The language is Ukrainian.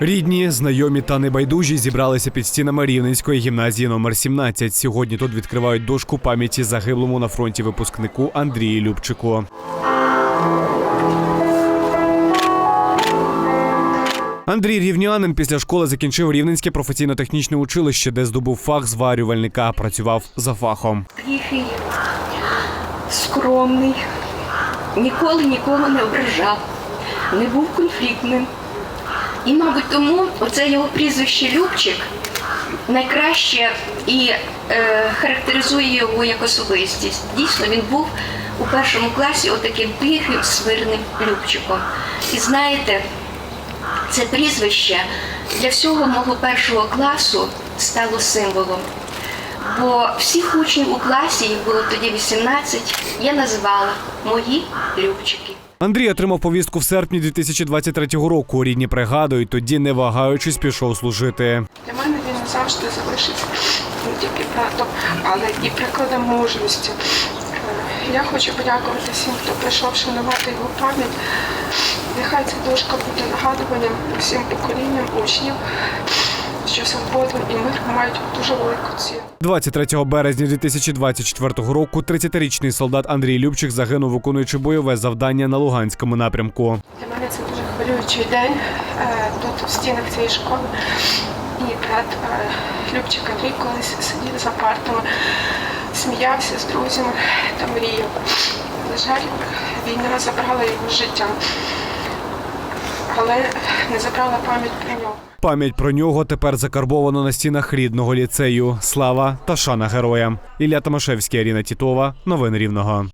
Рідні, знайомі та небайдужі зібралися під стінами Рівненської гімназії номер 17. Сьогодні тут відкривають дошку пам'яті загиблому на фронті випускнику Андрію Любчику. Андрій Рівнянин після школи закінчив Рівненське професійно-технічне училище, де здобув фах зварювальника. Працював за фахом. Тихий, скромний, ніколи нікого не ображав, не був конфліктним. І, мабуть, тому оце його прізвище Любчик найкраще і е, характеризує його як особистість. Дійсно, він був у першому класі отаким тихим, свирним Любчиком. І знаєте, це прізвище для всього мого першого класу стало символом. Бо всіх учнів у класі, їх було тоді 18, я називала мої любчики. Андрій отримав повістку в серпні 2023 року. Рідні пригадують, тоді не вагаючись пішов служити. Для мене він завжди залишиться не тільки братом, але і прикладом мужності. Я хочу подякувати всім, хто прийшов шанувати його пам'ять. Нехай ця дошка буде нагадуванням всім поколінням учнів, що свобода і мир мають дуже велику ціну. 23 березня 2024 року 30-річний солдат Андрій Любчик загинув, виконуючи бойове завдання на Луганському напрямку. Для мене це дуже хвилюючий день е, тут, в стінах цієї школи. І брат е, Любчик Андрій колись сидів за партами, сміявся з друзями та мріяв. На жаль, війна забрала його життя, але не забрала пам'ять про нього. Пам'ять про нього тепер закарбовано на стінах рідного ліцею. Слава та шана героям. Ілля Томашевський, Аріна Тітова. Новини Рівного.